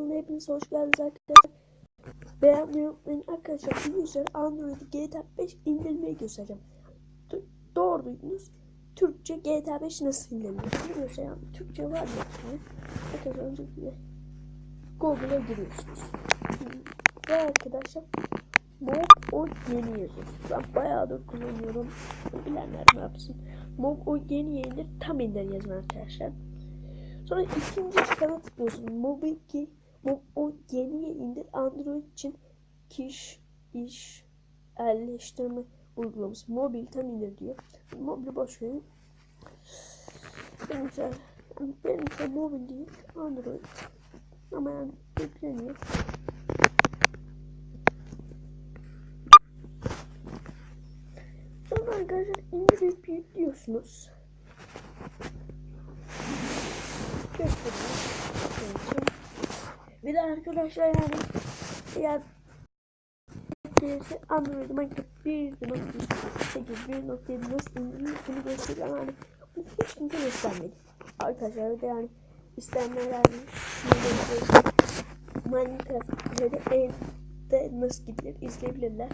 kanalına hepiniz hoş geldiniz arkadaşlar. Beğenmeyi unutmayın arkadaşlar. Bu yüzden Android GTA 5 indirmeyi göstereceğim. Do- Doğru duydunuz. Türkçe GTA 5 nasıl indirilir? Biliyorsa yani Türkçe var. Yani. Arkadaşlar öncelikle Google'a giriyorsunuz. Ve arkadaşlar Mob o yeni yazıyor. Ben bayağıdır kullanıyorum. Bilenler ne yapsın. Mob o yeni indir tam indir yazın arkadaşlar. Sonra ikinci çıkana tıklıyorsun. Mob 2 Mob o yeni indir Android için kiş iş elleştirme uygulaması. Mobil tam indir diyor. Mobil boş verin. Benim ise benim ise mobil değil Android. Ama yani yükleniyor. Sonra arkadaşlar indirip yüklüyorsunuz. Göstereyim. Bir de arkadaşlar yani eğer gelirse Android Minecraft 1.8 1.7 nasıl indirilir bunu göstereceğim yani bu hiç kimse göstermedi. Arkadaşlar bir de yani isteyenler yani Minecraft'ları evde nasıl gidilir izleyebilirler.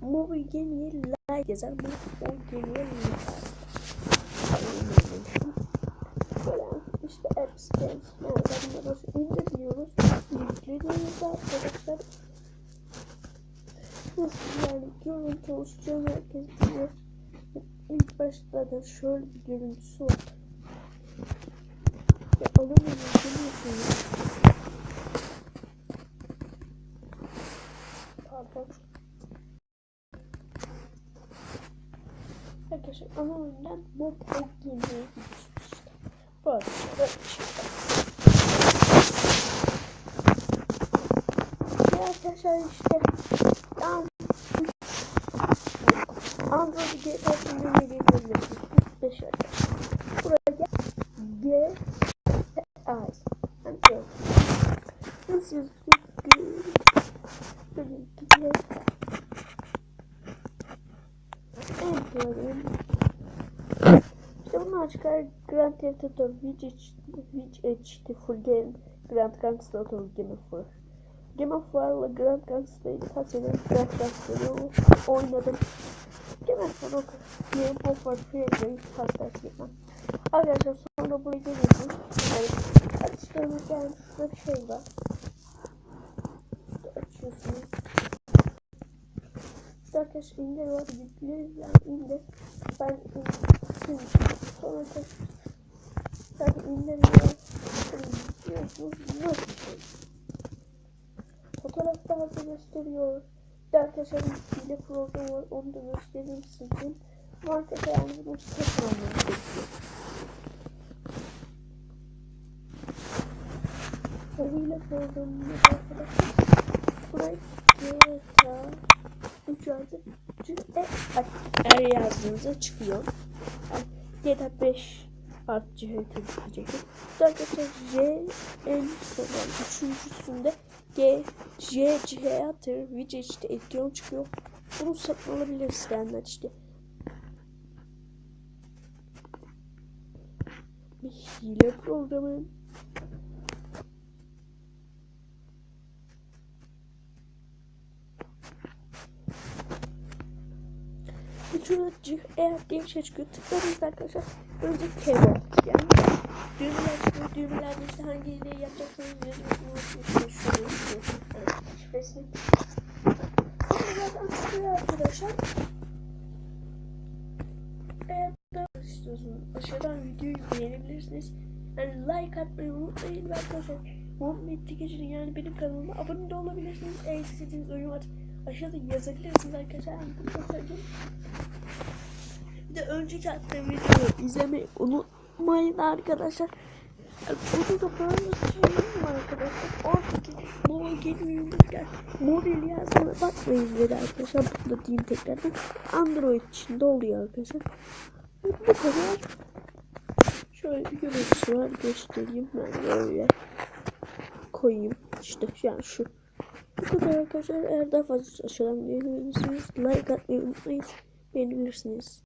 Mobil gemiye like yazar. Mobil gemiye like Böyle yani bunları indiriyoruz. Yüklediğimizde arkadaşlar nasıl yani görüntü oluşturuyor herkes biliyor. İlk başta da şöyle bir görüntüsü var. Ya alamıyorum biliyorsunuz. Pardon. Arkadaşlar ana oyundan mob o gemiye gidiyorsunuz işte. Bu arada böyle şey. Ya arkadaşlar işte yani Android GTA filmini gelebilirsiniz. 5 arkadaşlar. Buraya G G Nasıl G Enter'im İşte bunlar çıkar Grand Theft Auto Which Which HD Full Game. Grand Gangster Auto Game of War. Game of War'la Grand Gangster'ı sene Grand Gangster'ı oynadım. Game of War Game of War ders yapmam Arkadaşlar sonra buraya geliyorsunuz yani açtığınız yani şurada bir şey var. Açıyorsunuz. İşte arkadaşlar indir var yükleriz yani indir ben indir sonra da nasıl bir şey fotoğrafta hazır gösteriyor? De arkadaşlar bir hile program var onu da göstereyim sizin arkadaşlar yani bunu tek almanız gerekiyor o hile programını arkadaşlar. Buraya GTA 3 yazdı. Çünkü e, er yazdığınızda çıkıyor. Yani GTA 5 cihetini çıkacaktır. Bu arkadaşlar J en son üçüncüsünde G J cihettir. Video işte ekran çıkıyor. Bunu satın alabilir isteyenler işte. Bir hile programı. Şurada eğer diye bir şey çıkıyor. Tıkladığınızda arkadaşlar önce keyboard yani düğmeler çıkıyor. Düğmelerde işte hangi hileyi yapacaksınız yazıyorsunuz. İşte şöyle işte evet, şifresini. Zaten çıkıyor arkadaşlar. Eğer daha istiyorsanız aşağıdan videoyu beğenebilirsiniz. Yani like atmayı unutmayın ve arkadaşlar Muhammed Tikeci'nin yani benim kanalıma abone de olabilirsiniz. Eğer istediğiniz oyun var aşağıda yazabilirsiniz arkadaşlar. Bir de önceki attığım videoyu izlemeyi unutmayın arkadaşlar. Bunu da böyle söyleyeyim arkadaşlar. Oradaki mobil geliyor mobil yazdığına bakmayın dedi arkadaşlar. Bunu da diyeyim tekrardan. Android içinde oluyor arkadaşlar. Bu kadar. Şöyle bir görüntüsü var göstereyim. Ben böyle koyayım. İşte yani şu. Bu kadar arkadaşlar. Eğer daha fazla aşağıdan beğenirseniz like atmayı unutmayın. Beğenebilirsiniz.